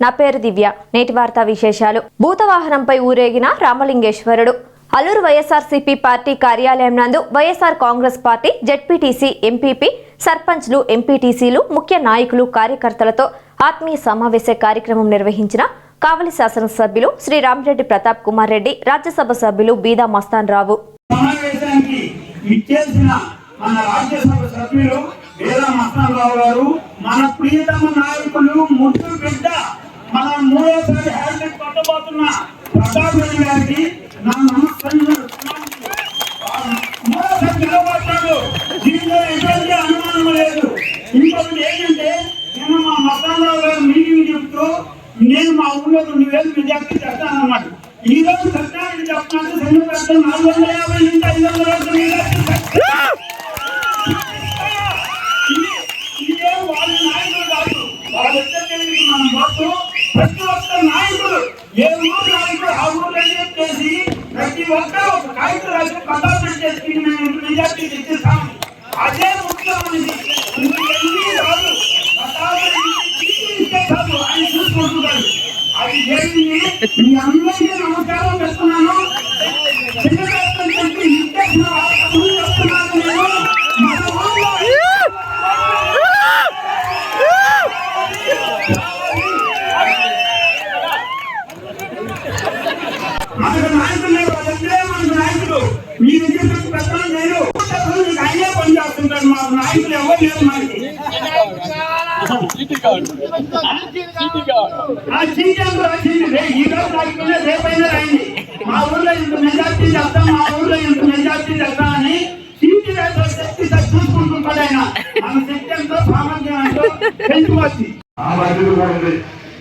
నా పేరు దివ్య. నేటి వార్తా విశేషాలు. భూతవాహనంపై ఊరేగిన రామలింగేశ్వరుడు. అల్లూరు వైఎస్ఆర్సీపీ పార్టీ కార్యాలయం నందు YSR Congress party ZPTC MPP సర్పంచ్లు ఎంపీటీసీలు ముఖ్య నాయకులు కార్యకర్తలతో ఆత్మీయ సమావేశ కార్యక్రమం నిర్వహించిన కావలి శాసనసభ్యులు శ్రీ రామిరెడ్డి ప్రతాప్ కుమార్ రెడ్డి రాజ్యసభ సభ్యులు బీదా మస్తాన్ రావు. మన రాజ్యసభ సభ్యులు వేదా మస్తానరావు గారు మన ప్రియతమ నాయకులు ముద్దు బిడ్డ మన మూడోసారి హ్యాట్రిక్ కొట్టబోతున్న ప్రతాప్ రెడ్డి గారికి నా నమస్కారం మూడోసారి నిలబడ్డాడు దీంట్లో ఎటువంటి అనుమానం లేదు. ఇంకొకటి ఏంటంటే నేను మా మస్తానరావు గారు మీటింగ్ చెప్తూ నేను మా ఊళ్ళో రెండు వేలు మెజార్టీ చేస్తానన్నమాట ఈ రోజు సత్యానికి చెప్తున్నాను రెండు పెద్ద నాలుగు వందల యాభై నుంచి ఐదు వందల వరకు మెజార్టీ చేస్తాను. ఇది- ఇదే వాళ్ళ నాయకులు కాదు వాళ్ళిద్దరికి మనం మొత్తం ప్రతి ఒక్క నాయకుడు ఏ ఊరు నాయకుడు ఆ ఊరు చేసి ప్రతి ఒక్కరు ఒక కాగితం రాసి పదార్థం చేసుకుని మేము మెజార్టీ తెచ్చిస్తాం అదే ముఖ్యమైనది ఇంకెన్ని రాదు ఆయన చూసుకుంటున్నాడు అది జరిగింది మీ అందరికీ నమస్కారం చేస్తున్నాను చెప్తున్నాడు మా నాయకులు ఎవరు లేరు మనకి. ఆ రాసింది. ఈ రోజు రాయకుండా రేపైనా మా ఊర్లో ఇంత మెజార్టీ చేస్తాం మా ఊర్లో ఇంత మెజార్టీ చేస్తాం అని చీటీ శక్తి చూసుకుంటుంటాడు ఆయన. మన శక్తి ఎంతో సామర్థ్యం ఎంతో పెంచుకోవచ్చు ఆ బాధ్యత కూడా ఉంది.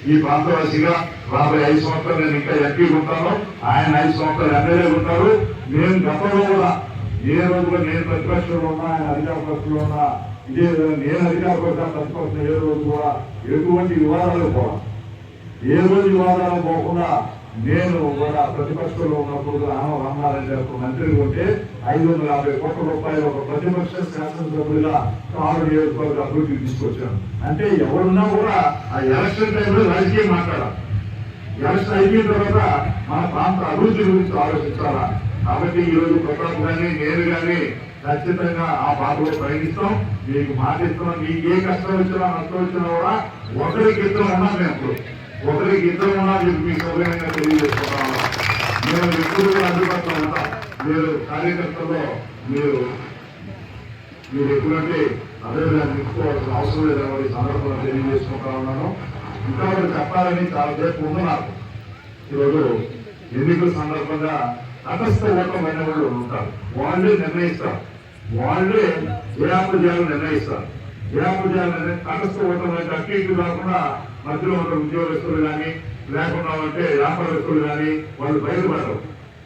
ఈ ప్రాంతవాసిగా రాబోయే ఐదు సంవత్సరాలు నేను ఇంకా ఎంపీ ఉంటాను. ఆయన ఐదు సంవత్సరాలు ఎమ్మెల్యే ఉంటారు. నేను గతంలో కూడా ఏ రోజు కూడా నేను ప్రతిపక్షంలో ఉన్నా ఆయన అధికార పక్షంలో ఉన్నా ఇదే నేను అధికార పక్షం ప్రతిపక్షం ఏ రోజు కూడా ఎటువంటి వివాదాలు పోవడం. ఏ రోజు వివాదాలు పోకుండా నేను కూడా ప్రతిపక్షంలో ఉన్నప్పుడు రామ రామారాయణ గారు మంత్రి ఉంటే ఐదు వందల యాభై కోట్ల రూపాయలు ఒక ప్రతిపక్ష శాసనసభ్యులుగా కారు నియోజకవర్గ అభివృద్ధి తీసుకొచ్చాను. అంటే ఎవరున్నా కూడా ఆ ఎలక్షన్ టైంలో రాజకీయం మాట్లాడాలి. ఎలక్షన్ అయిపోయిన తర్వాత మన ప్రాంత అభివృద్ధి గురించి ఆలోచించాలా కాబట్టి ఈరోజు రోజు ప్రతాప్ గాని నేను కానీ ఖచ్చితంగా ఆ బాధలో ప్రయత్నిస్తాం మీకు మాటిస్తున్నాం మీకు ఏ కష్టం వచ్చినా నష్టం వచ్చినా కూడా ఒకరికి ఇద్దరు ఉన్నాం మేము ఇప్పుడు. ఒకరికి ఇద్దరు ఉన్నా మీకు మీ సౌకర్యంగా తెలియజేస్తున్నాము మేము ఎప్పుడు అందుబాటులో ఉంటాం. మీరు కార్యకర్తల్లో మీరు మీరు ఎటువంటి అభిప్రాయం తీసుకోవాల్సిన అవసరం లేదని ఈ సందర్భంగా తెలియజేసుకుంటా ఉన్నాను. ఇంకా చెప్పాలని చాలా సేపు ఉంది నాకు ఈరోజు ఎన్నికల సందర్భంగా తటస్థ ఓటమైన వాళ్ళు ఉంటారు. వాళ్ళే నిర్ణయిస్తారు. వాళ్ళే ఏ ఆపు నిర్ణయిస్తారు. ఏ ఆపు తటస్థ ఓటం అయితే అటు ఇటు కాకుండా మధ్యలో ఉన్న ఉద్యోగస్తులు కానీ లేకుండా ఉంటే వ్యాపారస్తులు కానీ వాళ్ళు బయలుపడరు.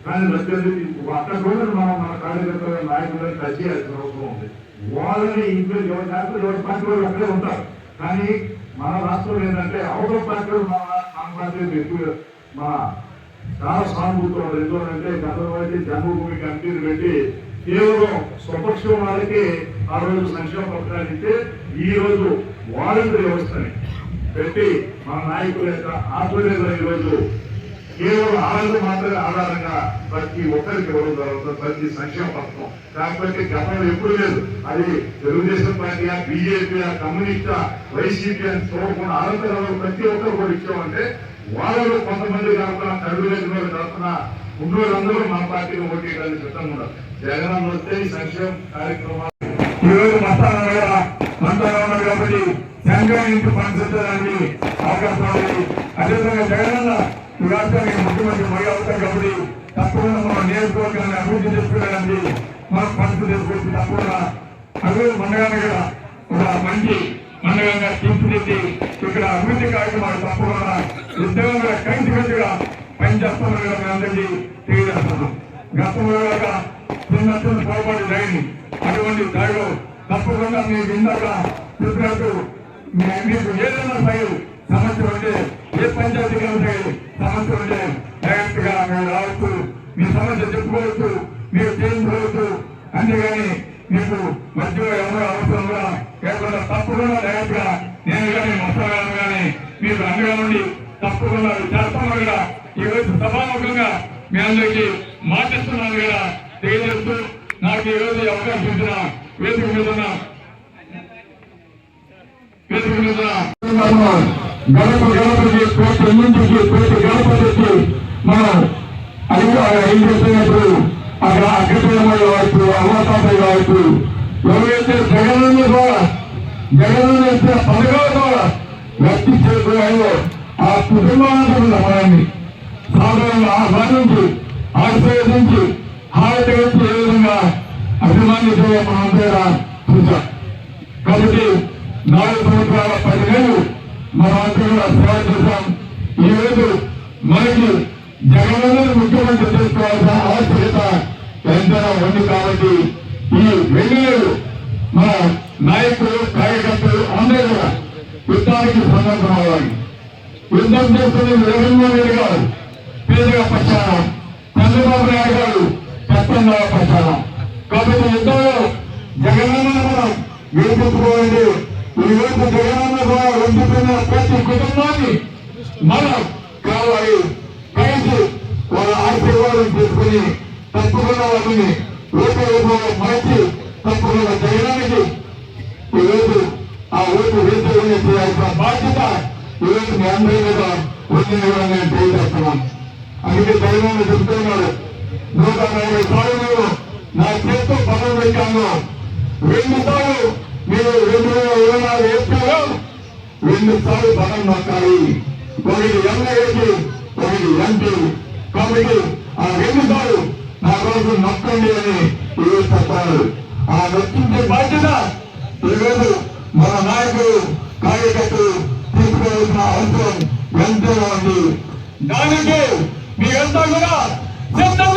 కానీ ప్రత్యేక అక్కడ కూడా మనం మన కార్యకర్తల నాయకులను టచ్ చేయాల్సిన అవసరం ఉంది. వాళ్ళని ఇంట్లో ఎవరి జాతర ఎవరి పార్టీ వాళ్ళు అక్కడే ఉంటారు. కానీ మన రాష్ట్రంలో ఏంటంటే అవతల పార్టీలు మన మన పార్టీలు ఎక్కువ మన చాలా సానుభూతులు ఎందుకంటే గతంలో జన్మభూమి కమిటీలు పెట్టి కేవలం స్వపక్షం వారికి ఆ రోజు సంక్షేమ పథకాలు ఇస్తే ఈ రోజు వాలంటీర్ వ్యవస్థని పెట్టి మన నాయకుల యొక్క ఆధ్వర్యంలో ఈ రోజు కేవలం ఆనందం మాత్రమే ఆధారంగా ప్రతి ఒక్కరికి ఇవ్వడం జరుగుతుంది ప్రతి సంక్షేమ పథకం. కాకపోతే గతంలో ఎప్పుడు లేదు. అది తెలుగుదేశం పార్టీ బీజేపీ కమ్యూనిస్టా వైసీపీ అని చూడకుండా అనంతరం ప్రతి ఒక్కరు కూడా ఇచ్చామంటే వాళ్ళలో కొంతమంది కాకుండా కడుపు లేని కాకుండా ఉన్నోళ్ళందరూ మా పార్టీని ఓటేయడానికి సిద్ధంగా ఉన్నారు. జగన్ వస్తే ఈ సంక్షేమ కార్యక్రమాలు. ఈ మస్తాన కూడా మంత్రంగా ఉన్నారు కాబట్టి సంఘం ఇంటి అవకాశం అదేవిధంగా జగనన్న ఈ రాష్ట్రానికి ముఖ్యమంత్రి మళ్ళీ అవుతారు కాబట్టి తప్పకుండా మన నియోజకవర్గాన్ని అభివృద్ధి చేసుకోవడానికి మనం పనులు చేసుకోవచ్చు. తప్పకుండా అభివృద్ధి మండగానే కూడా ఒక మంచి మండగంగా తీర్చిదిద్ది ఇక్కడ అభివృద్ధి కార్యక్రమాలు తప్పకుండా ఉద్యోగంగా కలిసి కలిసిగా పనిచేస్తామని కూడా మేము అందరికీ తెలియజేస్తున్నాం. గతంలో కూడా చిన్న చిన్న పొరపాటు జరిగింది. అటువంటి దాడిలో తప్పకుండా మీరు ఇందాక చెప్పినట్టు మీకు ఏదైనా సరే సమస్య ఉంటే ఏ పంచాయతీ సరే సమస్య ఉంటే డైరెక్ట్గా మీరు రావచ్చు మీ సమస్య చెప్పుకోవచ్చు మీరు చేయించుకోవచ్చు అంతేగాని మీకు మధ్యలో ఎవరో అవసరం కూడా లేకుండా తప్పకుండా డైరెక్ట్గా నేను కానీ మొత్తం కానీ మీరు అండగా ఉండి తప్పకుండా చేస్తామని కూడా ఈ రోజు సభాముఖంగా మీ అందరికీ మాటిస్తున్నాను కూడా తెలియజేస్తూ నాకు ఈ రోజు అవకాశం ఇచ్చిన వేదిక మీద వేదిక మీద గడప గడపకి కోటి ఇంటికి కోటి గడప మనం అడిగి ఏం చేస్తున్నప్పుడు అక్కడ అగ్రప్రేమలు కావచ్చు అవ్వతాపలు కావచ్చు ఎవరైతే జగనన్న ద్వారా జగనన్న ఇచ్చిన పథకాల ద్వారా వ్యక్తి చేరుకున్నాయో ఆ కుటుంబానికి మనల్ని సాధారణంగా ఆహ్వానించి ఆశీర్వదించి హారతి ఏ విధంగా అభిమానించే మనంతా చూసాం కాబట్టి నాలుగు సంవత్సరాల పది నెలలు మనం సేవ చేశాం ఈరోజు మనకి జగనన్న ముఖ్యమంత్రి చేసుకోవాల్సిన ఆవశ్యకత ఎంతైనా ఉంది కాబట్టి ఈ రెండు మన నాయకులు కార్యకర్తలు అందరూ కూడా యుద్ధానికి సందర్భం అవ్వాలి. యుద్ధం చేస్తుంది జగన్మోహన్ రెడ్డి గారు పేదగా పక్షాన చంద్రబాబు నాయుడు గారు చట్టంగా పక్షాన కాబట్టి యుద్ధంలో జగనన్న మనం గెలుపుకోవాలంటే ఈ రోజు జగనన్న ద్వారా వంచుతున్న ప్రతి కుటుంబాన్ని మనం కావాలి. కలిసి వాళ్ళ ఆశీర్వాదం తీసుకుని తప్పకుండా వాటిని రూపరూపంలో మార్చి తప్పకుండా జగనానికి ఈరోజు ఆ ఓటు వేసేదని చేయాల్సిన బాధ్యత ఈరోజు మీ అందరి మీద ఉంది కూడా నేను తెలియజేస్తున్నాను. అందుకే జగన్ చెప్తున్నాడు నూట నలభై సార్లు నా చేతితో పదవి పెట్టాను రెండు సార్లు రెండు వేల ఇరవై నాలుగు ఏప్రిల్లో రెండు సార్లు పదం నొక్కాలి ఒకటి ఎమ్మెల్యేకి ఒకటి ఎంపీ కాబట్టి ఆ రెండు సార్లు నా రోజు నొక్కండి అని ఈరోజు చెప్పారు ఆ నొక్కించే బాధ్యత ఈరోజు మన నాయకులు కార్యకర్తలు తీసుకోవాల్సిన అవసరం ఎంతో ఉంది దానికి మీరంతా కూడా సిద్ధంగా